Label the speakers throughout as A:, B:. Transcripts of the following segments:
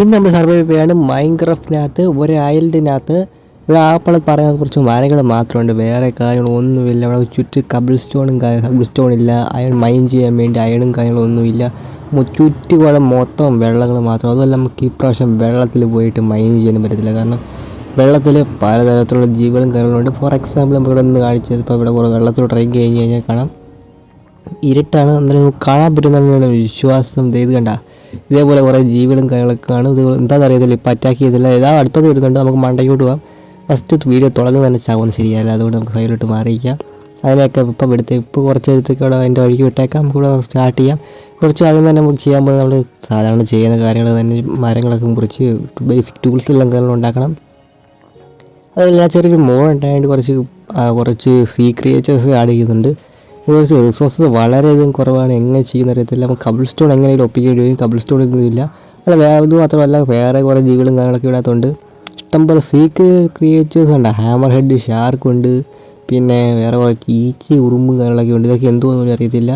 A: ഇന്ന് നമ്മൾ സർവൈവ് ചെയ്യാണ് മൈൻക്രാഫ്റ്റിനകത്ത് ഒരു ഐലൻഡിനകത്ത് ഇവിടെ ആപ്പിളെ പറയാൻ കുറച്ച് മരങ്ങൾ മാത്രമുണ്ട്. വേറെ കാര്യങ്ങളൊന്നുമില്ല. ഇവിടെ ചുറ്റും കബിൾ സ്റ്റോണും കബിൾ സ്റ്റോൺ ഇല്ല. അയൺ മൈൻ ചെയ്യാൻ വേണ്ടി അയണും കാര്യങ്ങളൊന്നുമില്ല. ചുറ്റുപാടും മൊത്തം വെള്ളങ്ങൾ മാത്രം. അതുമല്ല നമുക്ക് ഇപ്രാവശ്യം വെള്ളത്തിൽ പോയിട്ട് മൈൻ ചെയ്യാനും പറ്റത്തില്ല. കാരണം വെള്ളത്തിൽ പലതരത്തിലുള്ള ജീവികളും കാര്യങ്ങളുണ്ട് ഫോർ എക്സാമ്പിൾ നമുക്ക് ഇവിടെ നിന്ന് കാണിച്ചത് ഇപ്പോൾ ഇവിടെ കുറേ വെള്ളത്തിൽ ട്രൈ കഴിഞ്ഞ് കഴിഞ്ഞാൽ കാണാം. ഇരുട്ടാണ്. എന്നാലും കാണാൻ പറ്റുന്നതാണ് വിശ്വാസം ചെയ്ത് കണ്ട. ഇതേപോലെ കുറേ ജീവികളും കാര്യങ്ങളൊക്കെ ഇത് എന്താണെന്ന് അറിയത്തില്ല ഇപ്പോൾ അറ്റാക്ക് ചെയ്തില്ല. ഏതാ അടുത്തോട്ട് വരുന്നുണ്ട്. നമുക്ക് മണ്ടയ്ക്കോട്ട് പോകാം. ഫസ്റ്റ് വീഡിയോ തുടങ്ങുന്നത് തന്നെ ചാവുന്ന ശരിയല്ല അതുകൊണ്ട് നമുക്ക് സൈഡിലോട്ട് മാറിയിക്കാം അതിനൊക്കെ ഇപ്പം എടുത്ത് ഇപ്പോൾ കുറച്ച് എടുത്തൊക്കെ അവിടെ അതിന്റെ വഴിക്ക് വിട്ടേക്കാം. നമുക്ക് ഇവിടെ സ്റ്റാർട്ട് ചെയ്യാം. കുറച്ച് ആദ്യം തന്നെ നമുക്ക് ചെയ്യാൻ പോകുന്നത് നമ്മൾ സാധാരണ ചെയ്യുന്ന കാര്യങ്ങൾ തന്നെ മരങ്ങളൊക്കെ മുറിച്ച് ബേസിക് ടൂൾസ് എല്ലാം കാര്യങ്ങൾ ഉണ്ടാക്കണം. അതുപോലെ ഞാൻ ചെറിയൊരു മോൾ ഉണ്ടായതുകൊണ്ട് കുറച്ച് കുറച്ച് സീ ക്രിയേച്ചേഴ്സ് ആഡ് ചെയ്യുന്നുണ്ട്. കുറച്ച് റിസോഴ്സസ് വളരെയധികം കുറവാണ്. എങ്ങനെ ചെയ്യുന്ന അറിയത്തില്ല നമുക്ക് കബിൾ സ്റ്റോൺ എങ്ങനെയും ഒപ്പിക്കേണ്ടി വരും കബിൾ സ്റ്റോൺ ഇതൊന്നുമില്ല അല്ല വേറെ ഇത് മാത്രമല്ല വേറെ കുറേ ജീവികളും കാര്യങ്ങളൊക്കെ ഇടാത്തതുകൊണ്ട് ഇഷ്ടംപോലെ സീക്ക് ക്രിയേച്ചേഴ്സ് ഉണ്ട്. ഹാമർ ഹെഡ് ഷാർക്ക് ഉണ്ട്. പിന്നെ വേറെ കുറേ കീച്ച് ഉറുമ്പും കാര്യങ്ങളൊക്കെ ഉണ്ട്. ഇതൊക്കെ എന്തോന്നും അറിയത്തില്ല.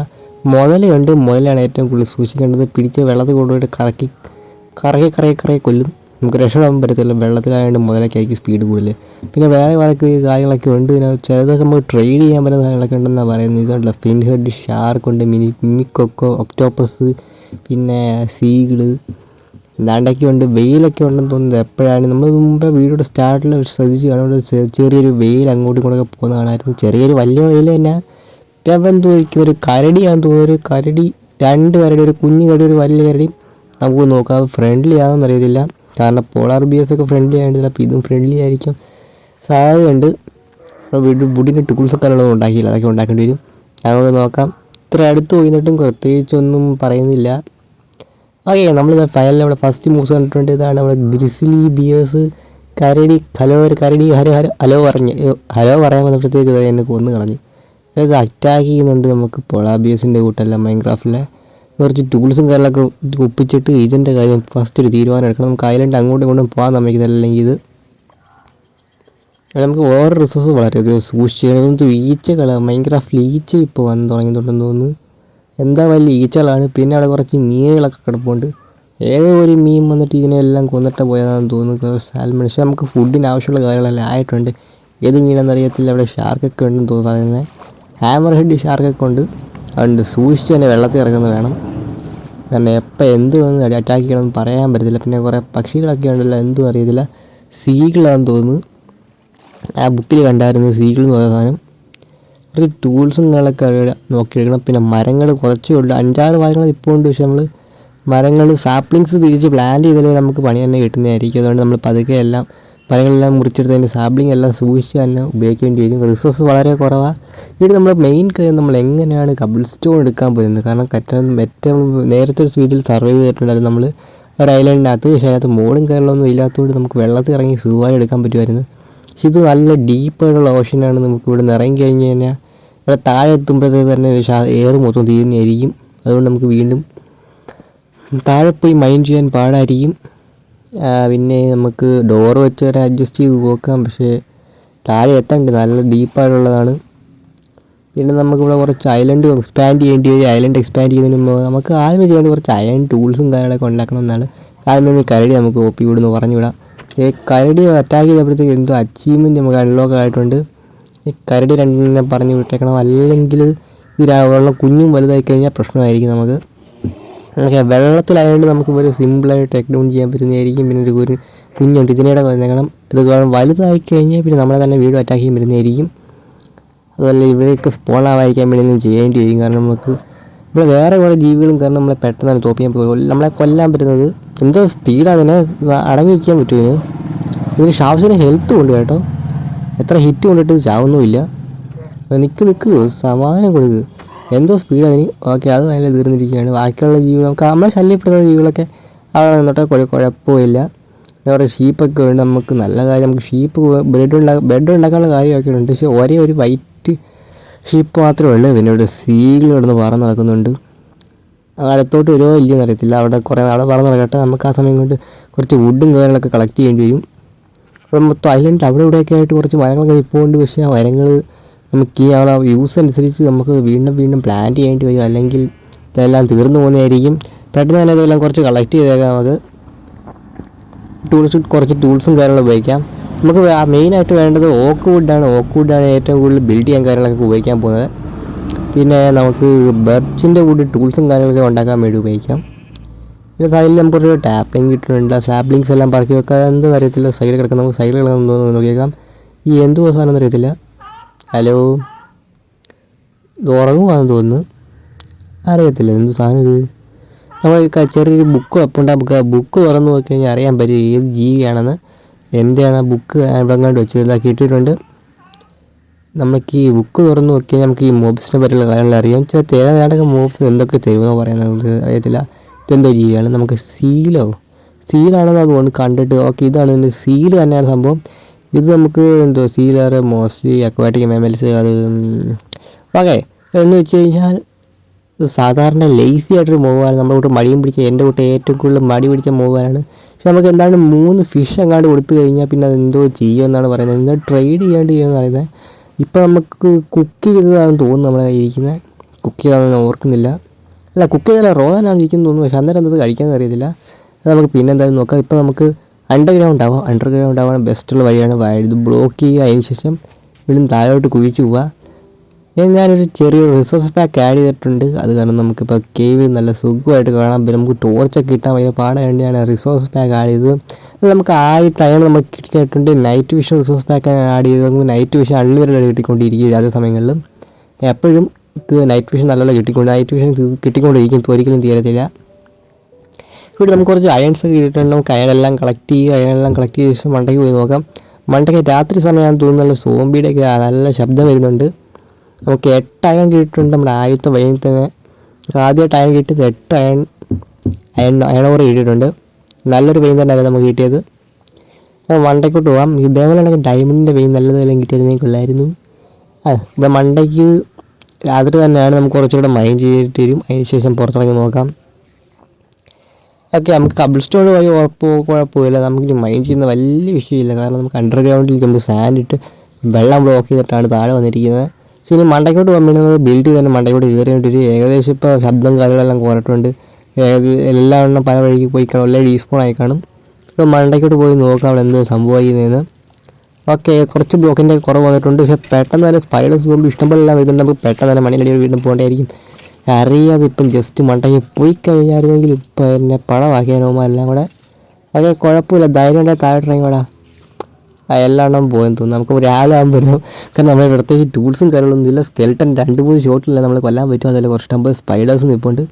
A: മുതലുണ്ട് മുതലാണ് ഏറ്റവും കൂടുതൽ സൂക്ഷിക്കേണ്ടത്. പിടിച്ച് വെള്ളത്തിൽ കൊണ്ടുപോയിട്ട് കറക്കി കറക്കി കറക്കി കറക്കി കൊല്ലും. നമുക്ക് രക്ഷപ്പെടാൻ പറ്റത്തില്ല. വെള്ളത്തിലായതുകൊണ്ട് മുതലൊക്കെ ആയിരിക്കും സ്പീഡ് കൂടുതൽ പിന്നെ വേറെ വേറെ കാര്യങ്ങളൊക്കെ ഉണ്ട്. പിന്നെ ചിലതൊക്കെ നമുക്ക് ട്രേഡ് ചെയ്യാൻ പറ്റുന്ന കാര്യങ്ങളൊക്കെ ഉണ്ടെന്നാണ് പറയുന്നത്. ഇതുണ്ടല്ലോ ഫിൻ ഹെഡ് ഷാർക്ക് ഉണ്ട് മിനി മിക്കൊക്കോ ഒക്ടോപ്പസ് പിന്നെ സീഗിൾ എന്താണ്ടൊക്കെ ഉണ്ട്. വെയിലൊക്കെ ഉണ്ടെന്ന് തോന്നുന്നത് എപ്പോഴാണ്? നമ്മൾ മുമ്പേ വീടിന്റെ സ്റ്റാർട്ടിൽ ശ്രദ്ധിച്ച് കാണുമ്പോൾ ചെറിയൊരു വെയിൽ അങ്ങോട്ടും ഇങ്ങോട്ടൊക്കെ പോകുന്ന കാണാമായിരുന്നു ചെറിയൊരു വലിയ വെയിൽ തന്നെ. ഇപ്പം എന്തോ എനിക്ക് ഒരു കരടിയാണെന്ന് തോന്നുന്നു. ഒരു കരടി രണ്ട് കരടി ഒരു കുഞ്ഞു കരടി ഒരു വലിയ കരടി. നമുക്ക് നോക്കാം. ഫ്രണ്ട്ലി ആണെന്ന് അറിയത്തില്ല. കാരണം പോളാർ ബിയസ് ഒക്കെ ഫ്രണ്ട്ലി ആയതുകൊണ്ട് ചിലപ്പോൾ ഇതും ഫ്രണ്ട്ലി ആയിരിക്കും. സാധ്യതയുണ്ട്. വീട് വുഡിന്റെ ടൂൾസൊക്കെ ഉള്ളത് ഉണ്ടാക്കിയില്ല. അതൊക്കെ ഉണ്ടാക്കേണ്ടി വരും. നമുക്ക് നോക്കാം. ഇത്ര അടുത്ത് പോയിരുന്നിട്ടും പ്രത്യേകിച്ചൊന്നും പറയുന്നില്ല. ഓക്കെ നമ്മളിത് ഫൈനലിൽ നമ്മുടെ ഫസ്റ്റ് മൂവ്സ് കണ്ടിട്ടുണ്ട്. ഇതാണ് നമ്മുടെ ഗ്രിസിലി ബിയേഴ്സ് കരടി ഹലോ ഒരു കരടി ഹരോ ഹരോ ഹലോ പറഞ്ഞ്. ഹലോ പറയാൻ വന്നപ്പോഴത്തേക്ക് എന്നെ കൊന്നു കളഞ്ഞു. അതായത് അറ്റാക്ക് ചെയ്യുന്നുണ്ട് നമുക്ക് പൊളാ ബിയേഴ്സിന്റെ കൂട്ടല്ല മൈൻക്രാഫ്റ്റിലെ കുറച്ച് ടൂൾസും കാര്യങ്ങളൊക്കെ ഒപ്പിച്ചിട്ട് ഇതിന്റെ കാര്യം ഫസ്റ്റ് ഒരു തീരുമാനം എടുക്കണം. നമുക്ക് ഐലൻഡ് അങ്ങോട്ടും ഇങ്ങോട്ടും പോകാൻ സമ്മതിക്കുന്നില്ല. അല്ലെങ്കിൽ ഇത് നമുക്ക് ഓരോ റിസോഴ്സ് വളരെ വളരെയധികം സൂക്ഷിക്കണം. ഈച്ച കള മൈൻക്രാഫ്റ്റിൽ ഈച്ച ഇപ്പോൾ വന്ന് തുടങ്ങിയിട്ടുണ്ടെന്ന് തോന്നുന്നു. എന്താ വലിയ ഈച്ചകളാണ്. പിന്നെ അവിടെ കുറച്ച് മീനുകളൊക്കെ കിടപ്പുണ്ട്. ഏതോ ഒരു മീൻ വന്നിട്ട് ഇതിനെല്ലാം കൊന്നിട്ട് പോയതാണെന്ന് തോന്നുന്നു. സാൽമൺ. പക്ഷേ നമുക്ക് ഫുഡിന് ആവശ്യമുള്ള കാര്യങ്ങളെല്ലാം ആയിട്ടുണ്ട്. ഏത് മീനാണെന്ന് അറിയത്തില്ല. അവിടെ ഷാർക്കൊക്കെ ഉണ്ടെന്ന് തോന്നുന്നു പറയുന്നത്. ഹാമർ ഹെഡ് ഷാർക്കൊക്കെ ഉണ്ട്. അതുകൊണ്ട് സൂക്ഷിച്ച് തന്നെ വെള്ളത്തിൽ ഇറങ്ങുന്നത് വേണം. കാരണം എപ്പോൾ എന്ത് വന്ന് അറ്റാക്ക് ചെയ്യണമെന്ന് പറയാൻ പറ്റത്തില്ല. പിന്നെ കുറേ പക്ഷികളൊക്കെ ഉണ്ടല്ലോ എന്തും അറിയത്തില്ല. സീകളാണെന്ന് തോന്നുന്നു. ആ ബുക്കിൽ കണ്ടായിരുന്നു സീകൾ എന്ന് പറയുന്ന സാധനം. കുറച്ച് അവിടെ നോക്കിയെടുക്കണം. പിന്നെ മരങ്ങൾ കുറച്ചേ ഉള്ളൂ. അഞ്ചാറ് മരങ്ങൾ ഇപ്പോൾ ഉണ്ട്. പക്ഷെ നമ്മൾ മരങ്ങൾ സാപ്ലിങ്സ് തിരിച്ച് പ്ലാന്റ് ചെയ്താലേ നമുക്ക് പണി തന്നെ കിട്ടുന്നതായിരിക്കും. അതുകൊണ്ട് നമ്മൾ പതുക്കെ എല്ലാം മരങ്ങളെല്ലാം മുറിച്ചെടുത്ത് അതിന്റെ സാപ്ലിംഗ് എല്ലാം സൂക്ഷിച്ച് തന്നെ ഉപയോഗിക്കേണ്ടി വരും. റിസോഴ്സ് വളരെ കുറവാണ് ഇവിടെ നമ്മൾ മെയിൻ കാര്യം നമ്മൾ എങ്ങനെയാണ് കബിൾ സ്റ്റോൺ എടുക്കാൻ പോയിരുന്നത് കാരണം കറ്റാൻ ഏറ്റവും നേരത്തെ ഒരു സ്പീഡിൽ സർവൈവ് ചെയ്തിട്ടുണ്ടായിരുന്നു നമ്മൾ. ഒരു ഐലൻഡിനകത്ത് പക്ഷേ അതിനകത്ത് മോഡും കാര്യങ്ങളൊന്നും ഇല്ലാത്തതുകൊണ്ട് നമുക്ക് വെള്ളത്തിൽ ഇറങ്ങി സുഖമായി എടുക്കാൻ പറ്റുമായിരുന്നു. പക്ഷേ ഇത് നല്ല ഡീപ്പായിട്ടുള്ള ഓഷനാണ് നമുക്ക് ഇവിടെ നിന്ന് ഇറങ്ങി കഴിഞ്ഞ് കഴിഞ്ഞാൽ ഇവിടെ താഴെ എത്തുമ്പോഴത്തേക്ക് തന്നെ എയർ മൊത്തം തീരുന്നതായിരിക്കും. അതുകൊണ്ട് നമുക്ക് വീണ്ടും താഴെ പോയി മൈൻഡ് ചെയ്യാൻ പാടായിരിക്കും. പിന്നെ നമുക്ക് ഡോർ വെച്ച് വരെ അഡ്ജസ്റ്റ് ചെയ്ത് നോക്കാം. പക്ഷേ താഴെ എത്തണ്ട്. നല്ല ഡീപ്പായിട്ടുള്ളതാണ് പിന്നെ നമുക്കിവിടെ കുറച്ച് ഐലൻഡ് എക്സ്പാൻഡ് ചെയ്യേണ്ടി വരും. ഐലൻഡ് എക്സ്പാൻഡ് ചെയ്യുന്നതിന് മുമ്പ് നമുക്ക് ആദ്യമേ ചെയ്യേണ്ട കുറച്ച് ഐലൻഡ് ടൂൾസും കാര്യങ്ങളൊക്കെ ഉണ്ടാക്കണം എന്നാണ്. ആദ്യമേ കരടി നമുക്ക് ഒപ്പി പറഞ്ഞു വിടാം ഈ കരടി അറ്റാക്ക് ചെയ്തപ്പോഴത്തേക്ക് എന്തോ അച്ചീവ്മെന്റ് നമുക്ക് അൺലോക്ക് ആയിട്ടുണ്ട്. ഈ കരടി രണ്ടെണ്ണം പറഞ്ഞു വിട്ടേക്കണം. അല്ലെങ്കിൽ ഇതിലുള്ള കുഞ്ഞും വലുതായി കഴിഞ്ഞാൽ പ്രശ്നമായിരിക്കും നമുക്ക്. നമുക്ക് വെള്ളത്തിലായതുകൊണ്ട് നമുക്ക് ഒരു സിമ്പിളായിട്ട് ടേക്ക് ഡൗൺ ചെയ്യാൻ പറ്റുന്നതായിരിക്കും. പിന്നെ ഒരു ഒരു കുഞ്ഞുണ്ട്. ഇതിനിടെ കാരണം ഇത് വലുതായി കഴിഞ്ഞാൽ പിന്നെ നമ്മളെ തന്നെ വീട് അറ്റാക്ക് ചെയ്യാൻ പറ്റുന്നതായിരിക്കും. അതുപോലെ ഇവരെയൊക്കെ സ്പോൺ ആവാതിരിക്കാൻ വേണ്ടി ഒന്നും ചെയ്യേണ്ടി വരും. കാരണം നമുക്ക് ഇവിടെ വേറെ കുറേ ജീവികളും കാരണം നമ്മളെ പെട്ടെന്ന് തന്നെ തോപ്പിക്കാൻ പോകും നമ്മളെ കൊല്ലാൻ പറ്റുന്നത് എന്തോ സ്പീഡാണ് അതിനെ അടങ്ങി വയ്ക്കാൻ പറ്റും ഇതിന് ഇതിന് ഹെൽത്ത് ഹെൽത്തും ഉണ്ട് കേട്ടോ. എത്ര ഹിറ്റ് കൊണ്ടിട്ട് ചാവുന്നുമില്ല. നിൽക്ക് നിൽക്ക് സമാധാനം കൊടുക്ക്. എന്തോ സ്പീഡ് അതിന് ഓക്കെ അത് നല്ല തീർന്നിരിക്കുകയാണ്. ബാക്കിയുള്ള ജീവികൾ നമുക്ക് നമ്മളെ ശല്യപ്പെടുന്ന ജീവികളൊക്കെ അവിടെ നിന്നോട്ടെ കുറേ കുഴപ്പമില്ല. പിന്നെ കുറേ ഷീപ്പൊക്കെ ഉണ്ട്. നമുക്ക് നല്ല കാര്യം നമുക്ക് ഷീപ്പ് ബ്രെഡ് ഉണ്ടാക്കാൻ ബ്രെഡ് ഉണ്ടാക്കാനുള്ള കാര്യമൊക്കെ ഉണ്ട്. പക്ഷേ ഒരേ ഒരു വൈറ്റ് ഷീപ്പ് മാത്രമേ ഉള്ളൂ. പിന്നെ ഇവിടെ സീകൾ ഇവിടുന്ന് പറന്ന് നടക്കുന്നുണ്ട്. അടുത്തോട്ട് വരുമോ ഇല്ലയെന്ന് അറിയത്തില്ല. അവിടെ കുറേ അവിടെ പറന്ന് നടക്കട്ടെ. നമുക്ക് ആ സമയം കൊണ്ട് കുറച്ച് വുഡും കാര്യങ്ങളൊക്കെ കളക്ട് ചെയ്യേണ്ടി വരും. അപ്പം മൊത്തം ഐലൻഡ് അവിടെ ഇവിടെയൊക്കെ ആയിട്ട് കുറച്ച് മരങ്ങളൊക്കെ ഉണ്ട് പക്ഷേ ആ മരങ്ങൾ നമുക്ക് ഈ ആ യൂസ് അനുസരിച്ച് നമുക്ക് വീണ്ടും വീണ്ടും പ്ലാൻ ചെയ്യേണ്ടി വരും. അല്ലെങ്കിൽ ഇതെല്ലാം തീർന്നു പോകുന്നതായിരിക്കും. പെട്ടെന്ന് തന്നെ ഇതെല്ലാം കുറച്ച് കളക്ട് ചെയ്തേക്കാം നമുക്ക്. ടൂൾസ് കുറച്ച് ടൂൾസും കാര്യങ്ങളും ഉപയോഗിക്കാം. നമുക്ക് മെയിനായിട്ട് വേണ്ടത് ഓക്ക് വുഡാണ് ഓക്ക് വുഡാണ് ഏറ്റവും കൂടുതൽ ബിൽഡ് ചെയ്യാൻ കാര്യങ്ങളൊക്കെ ഉപയോഗിക്കാൻ പോകുന്നത്. പിന്നെ നമുക്ക് ബെർച്ചിന്റെ കൂടി ടൂൾസും കാര്യങ്ങളൊക്കെ ഉണ്ടാക്കാൻ വേണ്ടി ഉപയോഗിക്കാം. പിന്നെ സൈഡിൽ നമുക്കൊരു ടാപ്ലിംഗ് കിട്ടുന്നുണ്ട്. സാപ്ലിങ്സ് എല്ലാം പറക്കി വെക്കാൻ എന്താണെന്ന് അറിയത്തില്ല. സൈഡിൽ കിടക്കുന്ന നമുക്ക് സൈഡിൽ കിടക്കുന്ന നോക്കിയേക്കാം. ഈ എന്ത് സാധനം അറിയത്തില്ല. ഹലോ. ഇത് ഉറങ്ങുവാന്ന് തോന്നുന്നു. അറിയത്തില്ല എന്ത് സാധനം ഇത്? നമ്മൾ ചെറിയൊരു ബുക്ക് വെപ്പുണ്ട്. നമുക്ക് ആ ബുക്ക് തുറന്ന് നോക്കി കഴിഞ്ഞാൽ അറിയാൻ പറ്റും ഏത് ജീവിയാണെന്ന്. എന്താണ് ആ ബുക്ക് ഇവിടെ അങ്ങോട്ട് വെച്ചത് ഇതാക്കി ഇട്ടിട്ടുണ്ട്. നമുക്ക് ഈ ബുക്ക് തുറന്ന് നോക്കി കഴിഞ്ഞാൽ നമുക്ക് ഈ മോബ്സിനെ പറ്റിയുള്ള കാര്യങ്ങൾ അറിയാം. ചില ചില മോബ്സ് എന്തൊക്കെ തരുമെന്ന് പറയുന്നത് നമുക്ക് അറിയത്തില്ല. ഇതെന്തോ ജീവിയാണ്. നമുക്ക് സീലോ സീലാണെന്ന് അതുകൊണ്ട് കണ്ടിട്ട് ഓക്കെ ഇതാണ് ഇതിന്റെ സീൽ തന്നെയാണ് സംഭവം. ഇത് നമുക്ക് എന്തോ സീലർ മോസ്റ്റ്ലി അക്വാറ്റിക് മെമൽസ് അത് ഓക്കെ എന്ന് വെച്ച് കഴിഞ്ഞാൽ സാധാരണ ലേസി ആയിട്ടൊരു മൂവാണ് നമ്മുടെ കൂട്ട് മടിയും പിടിച്ച എന്റെ കൂട്ട് ഏറ്റവും കൂടുതൽ മടി പിടിച്ച മൂവാണ് പക്ഷെ നമുക്ക് എന്താണ് മൂന്ന് ഫിഷ് എങ്ങാണ്ട് കൊടുത്തു കഴിഞ്ഞാൽ പിന്നെ അത് എന്തോ ചെയ്യുമെന്നാണ് പറയുന്നത്. എന്തോ ട്രേഡ് ചെയ്യാണ്ട് ചെയ്യുമെന്ന് പറയുന്നത് ഇപ്പം നമുക്ക് കുക്ക് ചെയ്തതാണെന്ന് തോന്നുന്നു നമ്മളെ ഇരിക്കുന്നത് കുക്ക് ചെയ്താണെന്ന് ഓർക്കുന്നില്ല. അല്ല കുക്ക് ചെയ്താൽ റോദാനാണ് ഇരിക്കുന്നു തോന്നുന്നു. പക്ഷെ അന്നേരം എന്തത് കഴിക്കാൻ അറിയത്തില്ല. അത് നമുക്ക് പിന്നെ എന്തായാലും നോക്കാം. ഇപ്പം നമുക്ക് അണ്ടർഗ്രൗണ്ട് ആവാം. അണ്ടർഗ്രൗണ്ട് ആവാൻ ബെസ്റ്റുള്ള വഴിയാണ് വഴി ഇത് ബ്ലോക്ക് ചെയ്യുക. അതിന് ശേഷം ഇവിടുന്ന് താഴോട്ട് കുഴിച്ചു പോവുക. ഞാൻ ഞാനൊരു ചെറിയൊരു റിസോഴ്സ് പാക്ക് ആഡ് ചെയ്തിട്ടുണ്ട്. അത് കാരണം നമുക്കിപ്പോൾ കേവിൽ നല്ല സുഖമായിട്ട് കാണാം. പിന്നെ നമുക്ക് ടോർച്ചൊക്കെ കിട്ടാൻ വലിയ പാടായതുകൊണ്ട് ഞാൻ റിസോഴ്സ് പാക്ക് ആഡ് ചെയ്തത് അത് നമുക്ക് ആദ്യ അയാൾ നമുക്ക് കിട്ടിയിട്ടുണ്ട്. Night vision resource pack add ചെയ്ത് നമുക്ക് നൈറ്റ് വിഷൻ അൺലിമിറ്റഡ് കിട്ടിക്കൊണ്ടിരിക്കുക അതേ സമയങ്ങളിൽ. എപ്പോഴും നൈറ്റ് വിഷൻ നല്ലപോലെ കിട്ടിക്കൊണ്ട് നൈറ്റ് വിഷൻ കിട്ടിക്കൊണ്ടിരിക്കും. ഒരിക്കലും തീരത്തില്ല. ഇവിടെ നമുക്ക് കുറച്ച് അയൺസ് ഒക്കെ കിട്ടിയിട്ടുണ്ട്. നമുക്ക് അയണെല്ലാം കളക്ട് ചെയ്യുക അയണെല്ലാം കളക്ട് ചെയ്ത ശേഷം മണ്ടയ്ക്ക് പോയി നോക്കാം. മണ്ടയ്ക്ക് രാത്രി സമയമാണ് തോന്നുന്നത് നല്ല ഒക്കെ നല്ല ശബ്ദം വരുന്നുണ്ട്. നമുക്ക് എട്ട് അയൺ കിട്ടിയിട്ടുണ്ട് നമ്മുടെ ആദ്യത്തെ വഴിയിൽ തന്നെ. ആദ്യമായിട്ട് അയൺ കിട്ടിയത് എട്ട് അയൺ അയൺ അയണോറ് കിട്ടിയിട്ടുണ്ട്. നല്ലൊരു വെയിൻ തന്നെയായിരുന്നു നമുക്ക് കിട്ടിയത്. മണ്ടയ്ക്കോട്ട് പോകാം ഇതേപോലെ ആണെങ്കിൽ ഡയമണ്ടിന്റെ വെയിൻ നല്ലതെല്ലാം കിട്ടിയിരുന്നെങ്കിൽ കൊള്ളായിരുന്നു. ആ ഇവിടെ മണ്ടയ്ക്ക് രാത്രി തന്നെയാണ് നമുക്ക് കുറച്ചുകൂടെ മൈൻഡ് ചെയ്തിട്ട് വരും. അതിന് ശേഷം പുറത്തിറങ്ങി നോക്കാം. ഓക്കെ നമുക്ക് കബിൾ സ്റ്റോൺ വഴി ഉറപ്പോ കുഴപ്പമില്ല. നമുക്ക് മൈൻഡ് ചെയ്യുന്ന വലിയ വിഷയമില്ല. കാരണം നമുക്ക് അണ്ടർഗ്രൗണ്ടിൽ നമ്മൾ സാൻഡ് ഇട്ട് വെള്ളം ബ്ലോക്ക് ചെയ്തിട്ടാണ് താഴെ വന്നിരിക്കുന്നത്. സോ ഇനി മണ്ടയ്ക്കോട്ട് വന്നിരുന്നത് ബിൽഡ് തന്നെ മണ്ടയ്ക്കോട്ട് കയറിയിട്ട് ഒരു ഏകദേശം ഇപ്പോൾ ശബ്ദം കാര്യങ്ങളെല്ലാം ഏകദേശം എല്ലാ എണ്ണം പല വഴിക്ക് പോയി കാണും. എല്ലാം ഡീസ്പോൺ ആയി കാണും. അപ്പോൾ മണ്ടയ്ക്കോട്ട് പോയി നോക്കാം അവിടെ എന്തോ സംഭവിക്കുന്നതെന്ന്. ഓക്കെ കുറച്ച് ബ്ലോക്കിന്റെ കുറവ് വന്നിട്ടുണ്ട്. പക്ഷേ പെട്ടെന്ന് തന്നെ സ്പൈഡേഴ്സ് ഇഷ്ടംപോലെ എല്ലാം വരുന്നുണ്ട്. നമുക്ക് പെട്ടെന്ന് തന്നെ മണിയിലടി വീണ്ടും പോകേണ്ടായിരിക്കും. അറിയാതെ ഇപ്പം ജസ്റ്റ് മണ്ടയ്ക്ക് പോയി കഴിഞ്ഞായിരുന്നെങ്കിൽ ഇപ്പം എന്നെ പണമാക്കിയാനോമാ എല്ലാം കൂടെ. അതെ കുഴപ്പമില്ല ധൈര്യം ഉണ്ടെങ്കിൽ താഴെ ആ എല്ലാം പോയെന്ന് തോന്നുന്നു. നമുക്ക് രാവിലെ ആകുമ്പോഴും കാരണം നമ്മുടെ പ്രത്യേകിച്ച് ടൂൾസും കാര്യങ്ങളൊന്നും ഇല്ല. സ്കെൽട്ടൻ രണ്ട് മൂന്ന് ഷോട്ടില്ല നമ്മൾ കൊല്ലാൻ പറ്റും അതല്ല. കുറച്ച് ടമ്പ് സ്പൈഡേഴ്സ് നിൽപ്പുണ്ട്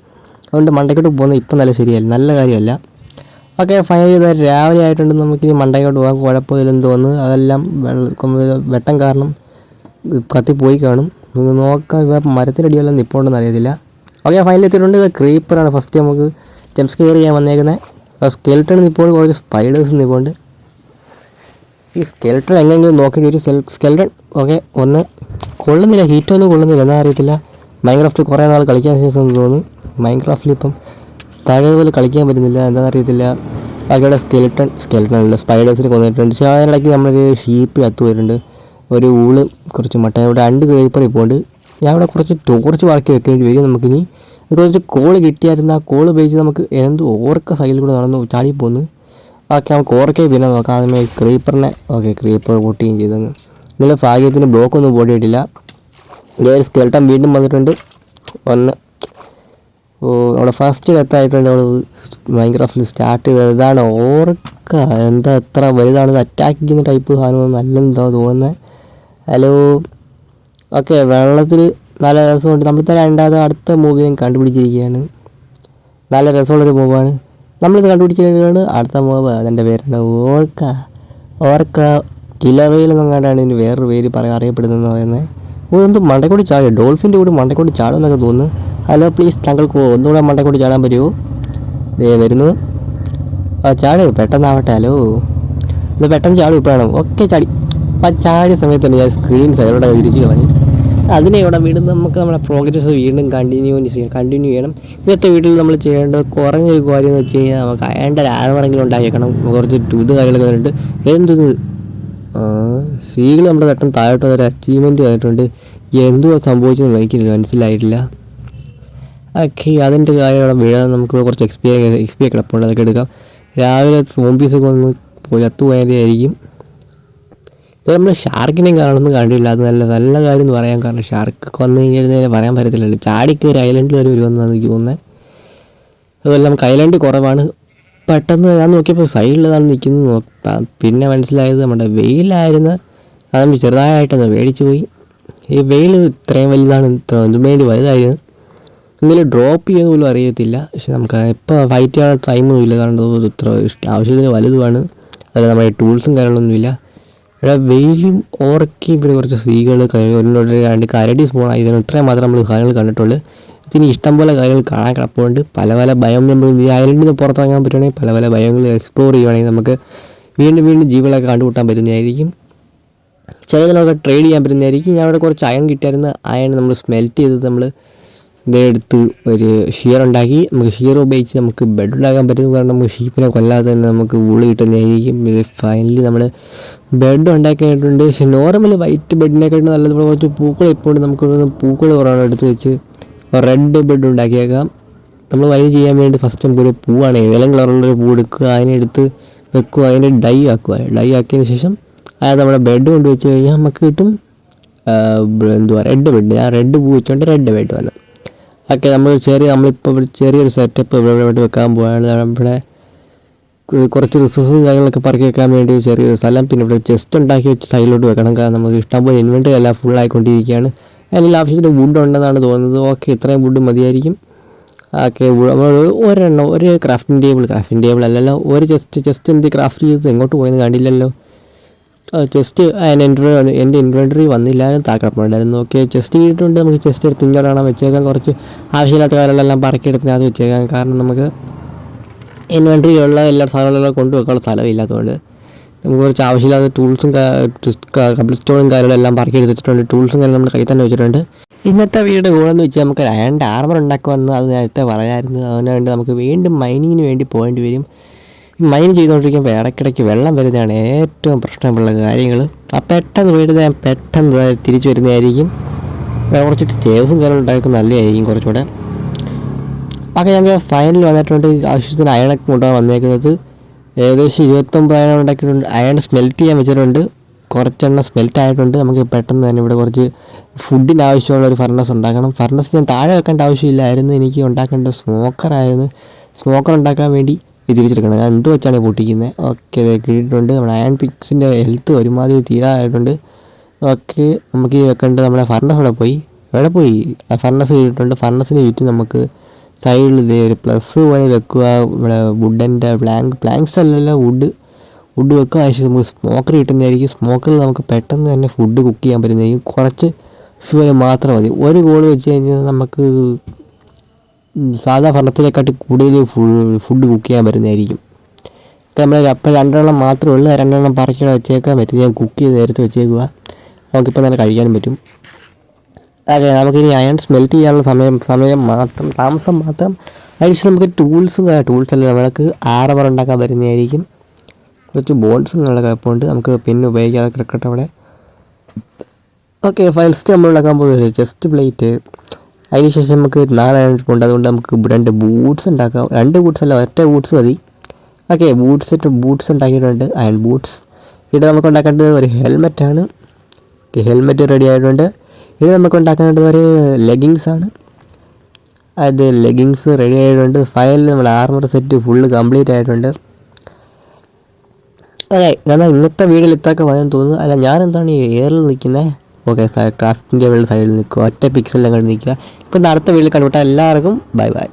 A: അതുകൊണ്ട് മണ്ടയ്ക്കോട്ട് പോകുന്നത് ഇപ്പം നല്ല ശരിയല്ല നല്ല കാര്യമല്ല. ഓക്കെ ഫൈനൽ ചെയ്ത രാവിലെ ആയിട്ടുണ്ട്. നമുക്കിനി മണ്ടയ്ക്കോട്ട് പോകാൻ കുഴപ്പമില്ലെന്ന് തോന്നുന്നു. അതെല്ലാം വെള്ളം വെട്ടം കാരണം പോയി കാണും. ഇത് നോക്കാം. ഇവ മരത്തിനടിയെല്ലാം നിൽപ്പുണ്ടെന്ന് അറിയത്തില്ല. ഓക്കെ ഫൈനൽ എത്തിയിട്ടുണ്ട്. ഇത് ക്രീപ്പറാണ് ഫസ്റ്റ് നമുക്ക് ജംസ് കെയർ ചെയ്യാൻ വന്നേക്കുന്നത് സ്കെൽട്ടൺ നിപ്പോൾ കുറച്ച് സ്പൈഡേഴ്സ് നിപ്പോണ്ട്. ഈ സ്കെൽട്ടൺ എങ്ങനെയെങ്കിലും നോക്കേണ്ടി ഒരു സെൽ സ്കെൽട്ടൺ ഓക്കെ ഒന്ന് കൊള്ളുന്നില്ല. ഹീറ്റൊന്നും കൊള്ളുന്നില്ല. എന്നാ അറിയത്തില്ല. മൈൻക്രാഫ്റ്റ് കുറേ നാൾ കളിക്കാൻ ശേഷം എന്ന് തോന്നുന്നു. മൈൻക്രാഫ്റ്റിൽ ഇപ്പം പഴയതുപോലെ കളിക്കാൻ പറ്റുന്നില്ല. എന്താണെന്ന് അറിയത്തില്ല. ബാക്കിയുടെ സ്കെൽട്ടൺ സ്കെൽട്ടൺ ഉണ്ട് സ്പൈഡേഴ്സിനെ കൊന്നിട്ടുണ്ട്. പക്ഷേ അതിനിടയ്ക്ക് നമ്മളൊരു ഷീപ്പ് വരുന്നുണ്ട് ഒരു ഊൾ കുറച്ച് മട്ട ഇവിടെ രണ്ട് ക്രീപ്പർ ഇപ്പോൾ ഉണ്ട് ഞാൻ ഇവിടെ കുറച്ച് ടോർച്ച് വാക്കി വെക്കേണ്ടി വരും നമുക്കിനി. അത് കുറച്ച് കോൾ കിട്ടിയായിരുന്നു ആ കോൾ ഉപയോഗിച്ച് നമുക്ക് എന്ത് ഓർക്ക സൈഡിൽ കൂടെ നടന്നു ചാടി പോന്ന്. ബാക്കി നമുക്ക് ഓർക്കെ പിന്നെ നോക്കാം. ആദ്യമേ ക്രീപ്പറിനെ ഓക്കെ ക്രീപ്പർ പൊട്ടുകയും ചെയ്തങ്ങ്. ഇന്നലെ ഭാഗ്യത്തിന് ബ്ലോക്കൊന്നും പൊട്ടിയിട്ടില്ല ഇതേ സ്കെൽട്ടൻ വീണ്ടും വന്നിട്ടുണ്ട്. ഒന്ന്. ഓ അവിടെ ഫസ്റ്റ് ഡെത്ത് ആയിട്ടുണ്ട് നമ്മൾ മൈൻക്രാഫ്റ്റിൽ സ്റ്റാർട്ട് ചെയ്തത്. ഇതാണ് ഓർക്ക. എന്താ എത്ര വലുതാണ്? അറ്റാക്ക് ചെയ്യുന്ന ടൈപ്പ് സാധനം നല്ലെന്തോ തോന്നുന്നത് ഹലോ ഓക്കെ വെള്ളത്തിൽ നല്ല രസമുണ്ട്. നമ്മളിത്തെ രണ്ടാമത് അടുത്ത മൂവി ഞാൻ കണ്ടുപിടിച്ചിരിക്കുകയാണ്. നല്ല രസമുള്ളൊരു മൂവാണ് നമ്മളിത് കണ്ടുപിടിക്കുകയാണ് അടുത്ത മൂവ് അതിന്റെ പേരാണ് ഓർക്ക. ഓർക്ക. കിലറയിൽ നിന്നങ്ങാണ്ടാണ് ഇതിന് വേറൊരു പേര് പറയാൻ അറിയപ്പെടുന്നതെന്ന് പറയുന്നത്. ഓ എന്ത് മണ്ടക്കൂടി ചാടും. ഡോൾഫിന്റെ കൂടെ മണ്ടക്കൂടി ചാടും എന്നൊക്കെ തോന്നുന്നു. ഹലോ പ്ലീസ് താങ്കൾക്ക് ഒന്നുകൂടെ മണ്ടക്കൂടി ചാടാൻ പറ്റുമോ? ദേ വരുന്നു. ആ ചാട് പെട്ടെന്നാവട്ടെ. ഹലോ ഇത് പെട്ടെന്ന് ചാടും ഇപ്പോഴാണ്. ഓക്കെ ചാടി. ആ ചാടിയ സമയത്ത് തന്നെ ഞാൻ സ്ക്രീൻ സൈഡോടെ തിരിച്ച് കളഞ്ഞു അതിനെ ഇവിടെ വീണ്ടും നമുക്ക് നമ്മുടെ പ്രോഗ്രസ് വീണ്ടും കണ്ടിന്യൂ ചെയ്യണം കണ്ടിന്യൂ ചെയ്യണം. ഇന്നത്തെ വീട്ടിൽ നമ്മൾ ചെയ്യേണ്ട കുറഞ്ഞൊരു കാര്യം എന്ന് വെച്ച് കഴിഞ്ഞാൽ നമുക്ക് അയണ്ട ഒരു ഉണ്ടാക്കിയേക്കണം കുറച്ച് ഇത് കാര്യങ്ങളൊക്കെ വന്നിട്ട് എന്ത് സീകൾ നമ്മുടെ പെട്ടെന്ന് താഴോട്ട് ഒരു അച്ചീവ്മെന്റ് വന്നിട്ടുണ്ട്. എന്തുവാ സംഭവിച്ചതെന്ന് എനിക്ക് മനസ്സിലായിട്ടില്ല. ഓക്കെ അതിന്റെ കാര്യം അവിടെ വീഴാൻ നമുക്ക് കുറച്ച് എക്സ്പീരിയൻസ് എക്സ്പീരിയൻ കിടപ്പുണ്ട്. അതൊക്കെ എടുക്കാം. രാവിലെ സോംബീസൊക്കെ വന്ന് പോയി ചത്തുപോയതായിരിക്കും ഇത് നമ്മൾ ഷാർക്കിനെയും കാണുന്നു കണ്ടില്ല അത് നല്ല നല്ല കാര്യം എന്ന് പറയാൻ കാരണം ഷാർക്ക് വന്നു കഴിഞ്ഞാൽ പറയാൻ പറ്റത്തില്ലല്ലോ ചാടിക്കയറി ഐലൻഡിൽ വരെ വരുമെന്നാണ് എനിക്ക് തോന്നുന്നത് അതുപോലെ നമുക്ക് ഐലൻഡ് കുറവാണ്. പെട്ടെന്ന് ഞാൻ നോക്കിയപ്പോൾ സൈഡിലാണ് നിൽക്കുന്നത്. പിന്നെ മനസ്സിലായത് നമ്മുടെ വെയിലായിരുന്നു അത് ചെറുതായിട്ടൊന്ന് മേടിച്ചു പോയി. ഈ വെയിൽ ഇത്രയും വലുതാണ് വേണ്ടി വലുതായിരുന്നു. എന്തെങ്കിലും ഡ്രോപ്പ് ചെയ്യുന്ന പോലും അറിയത്തില്ല. പക്ഷെ നമുക്ക് ഇപ്പോൾ ഫൈറ്റ് ചെയ്യാൻ ടൈമൊന്നും ഇല്ല കാരണം ഇത് ഇത്ര ആവശ്യത്തിന് വലുതുമാണ്. അതുപോലെ നമ്മുടെ ടൂൾസും കാര്യങ്ങളൊന്നുമില്ല. ഇവിടെ വെയിലും ഓർക്കയും പിന്നെ കുറച്ച് സ്ത്രീകൾ ഒന്നോട് രണ്ട് കരടി സ്മോൾ ആയതിന് ഇത്രയും മാത്രം നമ്മൾ കാര്യങ്ങൾ കണ്ടിട്ടുള്ളൂ. ഇതിന് ഇഷ്ടംപോലെ കാര്യങ്ങൾ കാണാൻ കിടപ്പുണ്ട്. പല പല ഭയം നമ്മൾ ഈ ഐലൻഡിൽ നിന്ന് പുറത്തിറങ്ങാൻ പറ്റുവാണെങ്കിൽ പല പല ഭയങ്ങൾ എക്സ്പ്ലോർ ചെയ്യുവാണെങ്കിൽ നമുക്ക് വീണ്ടും വീണ്ടും ജീവികളൊക്കെ കണ്ടുകൂട്ടാൻ പറ്റുന്നതായിരിക്കും. ചിലതിനൊക്കെ ട്രേഡ് ചെയ്യാൻ പറ്റുന്നതായിരിക്കും. ഞാൻ അവിടെ കുറച്ച് അയൺ കിട്ടിയായിരുന്നു. അയൺ നമ്മൾ സ്മെൽറ്റ് ചെയ്ത് നമ്മൾ ഇതെടുത്ത് ഒരു ഷിയർ ഉണ്ടാക്കി. നമുക്ക് ഷിയർ ഉപയോഗിച്ച് നമുക്ക് ബെഡ് ഉണ്ടാക്കാൻ പറ്റും. കാരണം നമുക്ക് ഷീപ്പിനെ കൊല്ലാതെ തന്നെ നമുക്ക് വൂൾ കിട്ടുന്നതായിരിക്കും. ഇത് ഫൈനലി നമ്മൾ ബെഡ് ഉണ്ടാക്കിയിട്ടുണ്ട്. പക്ഷെ നോർമൽ വൈറ്റ് ബെഡിനെക്കാട്ടും നല്ലത് ഇവിടെ കുറച്ച് പൂക്കൾ ഇപ്പോൾ നമുക്ക് പൂക്കൾ കുറവാണ് എടുത്ത് വെച്ച് റെഡ് ബെഡ് ഉണ്ടാക്കിയേക്കാം. നമ്മൾ വഴി ചെയ്യാൻ വേണ്ടി ഫസ്റ്റ് നമുക്കൊരു പൂവാണ്. ഏതെങ്കിലും കളറുള്ളൊരു പൂ എടുക്കുക. അതിനെടുത്ത് വെക്കുക. അതിനെ ഡൈ ആക്കുക. ഡൈ ആക്കിയതിന് ശേഷം അത് നമ്മുടെ ബെഡ് കൊണ്ട് വെച്ച് കഴിഞ്ഞാൽ നമുക്ക് കിട്ടും എന്തുവാ റെഡ് ബെഡ് ആ റെഡ് പൂ വെച്ചുകൊണ്ട് റെഡ് ബെഡ് വന്നു. ഓക്കെ നമ്മൾ ചെറിയ നമ്മളിപ്പോൾ ചെറിയൊരു സെറ്റപ്പ് ഇവിടെ ഇവിടെ വെക്കാൻ പോവുകയാണ് നമ്മുടെ കുറച്ച് റിസോഴ്സും കാര്യങ്ങളൊക്കെ പറക്കി വെക്കാൻ വേണ്ടി ചെറിയൊരു സ്ഥലം. പിന്നെ ഇവിടെ ചെസ്റ്റ് ഉണ്ടാക്കി വെച്ച് സൈഡിലോട്ട് വെക്കണം. കാരണം നമുക്ക് ഇഷ്ടം പോലെ ഇൻവെന്റ് എല്ലാം ഫുൾ ആയിക്കൊണ്ടിരിക്കുകയാണ്. അതിൽ ആവശ്യത്തിന് വുഡ് ഉണ്ടെന്നാണ് തോന്നുന്നത്. ഓക്കെ ഇത്രയും വുഡ് മതിയായിരിക്കും. ഓക്കെ നമ്മൾ ഒരെണ്ണം ഒരു ക്രാഫ്റ്റിംഗ് ടേബിൾ ക്രാഫ്റ്റിംഗ് ടേബിൾ അല്ലല്ലോ. ഒരു ചെസ്റ്റ് ചെസ്റ്റ് എന്ത് ക്രാഫ്റ്റ് ചെയ്ത് എങ്ങോട്ട് പോയെന്ന് കണ്ടില്ലല്ലോ. ചെസ്റ്റ് എന്റെ വന്നു എന്റെ ഇൻവെന്ററി വന്നില്ല താക്കടപ്പുണ്ടായിരുന്നു ഓക്കെ ചെസ്റ്റ് കിട്ടിയിട്ടുണ്ട് നമുക്ക് ചെസ്റ്റ് എടുത്ത് ഇങ്ങോട്ട് കാണാൻ വെച്ചേക്കാം. കുറച്ച് ആവശ്യമില്ലാത്ത കാര്യങ്ങളെല്ലാം പറക്കിയെടുത്ത് അത് വെച്ചേക്കാം. കാരണം നമുക്ക് ഇൻവെന്ററിയിലുള്ള എല്ലാ സാധനങ്ങളും കൊണ്ടുവെക്കാനുള്ള സ്ഥലമില്ലാത്തതുകൊണ്ട് നമുക്ക് കുറച്ച് ആവശ്യമില്ലാത്ത ടൂൾസും കബിൾ സ്റ്റോണും കാര്യങ്ങളും എല്ലാം പറക്കി എടുത്തിട്ടുണ്ട് ടൂൾസും കാര്യം നമ്മുടെ കയ്യിൽ തന്നെ വെച്ചിട്ടുണ്ട്. ഇന്നത്തെ വീട് ഗോളെന്ന് വെച്ചാൽ നമുക്ക് രണ്ട് ആർമർ ഉണ്ടാക്കുമെന്ന് അത് നേരത്തെ പറയായിരുന്നു. അതിന് വേണ്ടി നമുക്ക് വീണ്ടും മൈനിങ്ങിന് വേണ്ടി പോകേണ്ടി വരും. മൈൻ ചെയ്തുകൊണ്ടിരിക്കുമ്പോൾ ഇടയ്ക്കിടയ്ക്ക് വെള്ളം വരുന്നതാണ് ഏറ്റവും പ്രശ്നമുള്ള കാര്യങ്ങൾ ആ പെട്ടെന്ന് ഞാൻ പെട്ടെന്ന് തിരിച്ചു വരുന്നതായിരിക്കും. കുറച്ചിട്ട് കുറച്ച് സ്റ്റേഴ്സും കാര്യങ്ങളും ഉണ്ടാക്കും നല്ലതായിരിക്കും കുറച്ചുകൂടെ. അപ്പോൾ ഞങ്ങൾക്ക് ഫൈനൽ വന്നിട്ടുണ്ട് ആവശ്യത്തിന് അയണൊക്കെ കൊണ്ടുപോകാൻ വന്നേക്കുന്നത്. ഏകദേശം ഇരുപത്തൊമ്പത് അയൺ ഉണ്ടാക്കിയിട്ടുണ്ട്. അയൺ സ്മെൽറ്റ് ചെയ്യാൻ വെച്ചിട്ടുണ്ട്. കുറച്ചെണ്ണം സ്മെൽറ്റ് ആയിട്ടുണ്ട്. നമുക്ക് പെട്ടെന്ന് തന്നെ ഇവിടെ കുറച്ച് ഫുഡിന് ആവശ്യമുള്ള ഒരു ഫർണസ് ഉണ്ടാക്കണം. ഫർണസ് ഞാൻ താഴെ വെക്കേണ്ട ആവശ്യമില്ലായിരുന്നു. എനിക്ക് ഉണ്ടാക്കേണ്ട സ്മോക്കറായിരുന്നു സ്മോക്കർ ഉണ്ടാക്കാൻ വേണ്ടി തിരിച്ചെടുക്കണം ഞാൻ എന്ത് വെച്ചാണ് പൊട്ടിക്കുന്നത്? ഓക്കെ കിട്ടിയിട്ടുണ്ട്. നമ്മുടെ അയൺ പിക്സിന്റെ ഹെൽത്ത് ഒരുമാതിരി തീരാറായിട്ടുണ്ട്. ഓക്കെ നമുക്ക് ഈ വെക്കേണ്ടത് നമ്മുടെ ഫർണസ് ഇവിടെ പോയി. എവിടെ പോയി? ഫർണസ് കിട്ടിയിട്ടുണ്ട്. ഫർണസിന് ചുറ്റും നമുക്ക് സൈഡിൽ ഇതേ ഒരു പ്ലസ് പോലെ വെക്കുക. ഇവിടെ വുഡന്റെ പ്ലാങ്ക് പ്ലാങ്ക്സ് അല്ലല്ല വുഡ് വുഡ് വെക്കുക. ആവശ്യം നമുക്ക് സ്മോക്കർ കിട്ടുന്നതായിരിക്കും. സ്മോക്കറിൽ നമുക്ക് പെട്ടെന്ന് തന്നെ ഫുഡ് കുക്ക് ചെയ്യാൻ പറ്റുന്നതായിരിക്കും. കുറച്ച് ഫ്യൂ മാത്രം മതി. ഒരു ഗോൾ വെച്ച് കഴിഞ്ഞാൽ നമുക്ക് സാധാ ഭരണത്തിനെക്കാട്ടി കൂടുതൽ ഫുഡ് കുക്ക് ചെയ്യാൻ പറ്റുന്നതായിരിക്കും. നമ്മൾ അപ്പം രണ്ടെണ്ണം മാത്രമേ ഉള്ളൂ രണ്ടെണ്ണം പറിക്കണം വെച്ചേക്കാൻ പറ്റും. ഞാൻ കുക്ക് ചെയ്ത് നേരത്തെ വെച്ചേക്കുക നമുക്കിപ്പോൾ തന്നെ കഴിക്കാനും പറ്റും. അതെ നമുക്കിനി അയൺ സ്മെൽറ്റ് ചെയ്യാനുള്ള സമയം സമയം മാത്രം താമസം മാത്രം. അതിനുശേഷം നമുക്ക് ടൂൾസും ടൂൾസ് അല്ല നമുക്ക് ആറവർ ഉണ്ടാക്കാൻ വരുന്നതായിരിക്കും കുറച്ച് ബോൺസും നല്ല കുഴപ്പമുണ്ട് നമുക്ക് പിന്നെ ഉപയോഗിക്കാതെ കിടക്കട്ടെ അവിടെ. ഓക്കെ ഫസ്റ്റ് നമ്മൾ ഉണ്ടാക്കാൻ പോകുന്നത് ചെസ്റ്റ് പ്ലേറ്റ് അതിനുശേഷം നമുക്ക് നാല് ഉണ്ട് അതുകൊണ്ട് നമുക്ക് രണ്ട് ബൂട്ട്സ് ഉണ്ടാക്കാം. രണ്ട് ബൂട്ട്സ് അല്ല ഒറ്റ ബൂട്ട്സ് മതി. ഓക്കെ ബൂട്ട്സ് ഇട്ട് ബൂട്ട്സ് ഉണ്ടാക്കിയിട്ടുണ്ട് അയൺ ബൂട്ട്സ് ഇവിടെ നമുക്ക് ഉണ്ടാക്കേണ്ടത് ഒരു ഹെൽമെറ്റാണ് ഹെൽമെറ്റ് റെഡി ആയിട്ടുണ്ട്. ഇവിടെ നമുക്ക് ഉണ്ടാക്കേണ്ടത് ഒരു ലെഗിങ്സ് ആണ്. അത് ലെഗിങ്സ് റെഡി ആയിട്ടുണ്ട്. ഫയലിൽ നമ്മുടെ ആർമർ സെറ്റ് ഫുള്ള് കംപ്ലീറ്റ് ആയിട്ടുണ്ട്. അതെ ഞാൻ ഇന്നത്തെ വീഡിയോയിൽ ഇത്തൊക്കെ പറയാൻ തോന്നുന്നു. അല്ല ഞാൻ എന്താണ് എയറിൽ നിൽക്കുന്നത് ഓക്കെ ക്രാഫ്റ്റിന്റെ സൈഡിൽ നിൽക്കുക. ഒറ്റ പിക്സലിൽ അങ്ങോട്ട് നിൽക്കുക. ഇപ്പം അടുത്ത വീട്ടിൽ കണ്ടുപിട്ടാൽ എല്ലാവർക്കും ബൈ ബൈ